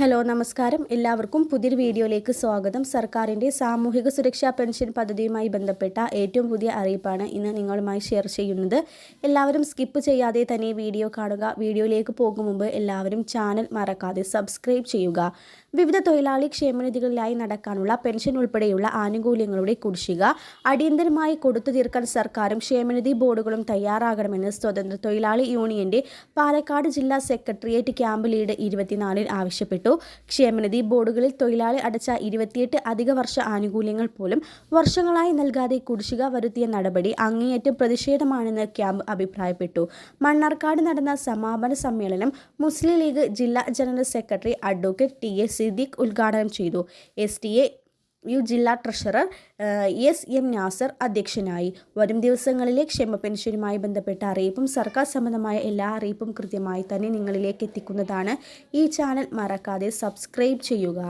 Hello നമസ്കാരം. എല്ലാവർക്കും പുതിയൊരു വീഡിയോയിലേക്ക് സ്വാഗതം. സർക്കാരിന്റെ സാമൂഹിക സുരക്ഷാ പെൻഷൻ പദ്ധതിയുമായി ബന്ധപ്പെട്ട ഏറ്റവും പുതിയ അറിയിപ്പാണ് ഇന്ന് നിങ്ങളുമായി ഷെയർ ചെയ്യുന്നത്. എല്ലാവരും സ്കിപ്പ് ചെയ്യാതെ തന്നെ വീഡിയോ കാണുക. വീഡിയോയിലേക്ക് പോകും മുമ്പ് എല്ലാവരും ചാനൽ മറക്കാതെ സബ്സ്ക്രൈബ് ചെയ്യുക. വിവിധ തൊഴിലാളി ക്ഷേമനിധികളിലായി നടക്കാനുള്ള പെൻഷൻ ഉൾപ്പെടെയുള്ള ആനുകൂല്യങ്ങളുടെ കുടിശ്ശിക അടിയന്തരമായി കൊടുത്തു തീർക്കാൻ സർക്കാരും ക്ഷേമനിധി ബോർഡുകളും തയ്യാറാകണമെന്ന് സ്വതന്ത്ര തൊഴിലാളി യൂണിയന്റെ പാലക്കാട് ജില്ലാ സെക്രട്ടേറിയറ്റ് ക്യാമ്പ് ലീഡ് ഇരുപത്തിനാലിൽ ആവശ്യപ്പെട്ടു ക്ഷേമനിധി ബോർഡുകളിൽ തൊഴിലാളി അടച്ച ഇരുപത്തിയെട്ട് അധിക വർഷ ആനുകൂല്യങ്ങൾ പോലും വർഷങ്ങളായി നൽകാതെ കുടിശ്ശിക വരുത്തിയ നടപടി അങ്ങേയറ്റം പ്രതിഷേധമാണെന്ന് ക്യാമ്പ് അഭിപ്രായപ്പെട്ടു. മണ്ണാർക്കാട് നടന്ന സമാപന സമ്മേളനം മുസ്ലിം ലീഗ് ജില്ലാ general secretary advocate T A Siddique ഉദ്ഘാടനം ചെയ്തു. എസ് ടി എ യു ജില്ലാ ട്രഷറർ എസ് എം നാസർ അധ്യക്ഷനായി. വരും ദിവസങ്ങളിലെ ക്ഷേമ പെൻഷനുമായി ബന്ധപ്പെട്ട അറിയിപ്പും സർക്കാർ സംബന്ധമായ എല്ലാ അറിയിപ്പും കൃത്യമായി തന്നെ നിങ്ങളിലേക്ക് എത്തിക്കുന്നതാണ് ഈ ചാനൽ. മറക്കാതെ സബ്സ്ക്രൈബ് ചെയ്യുക.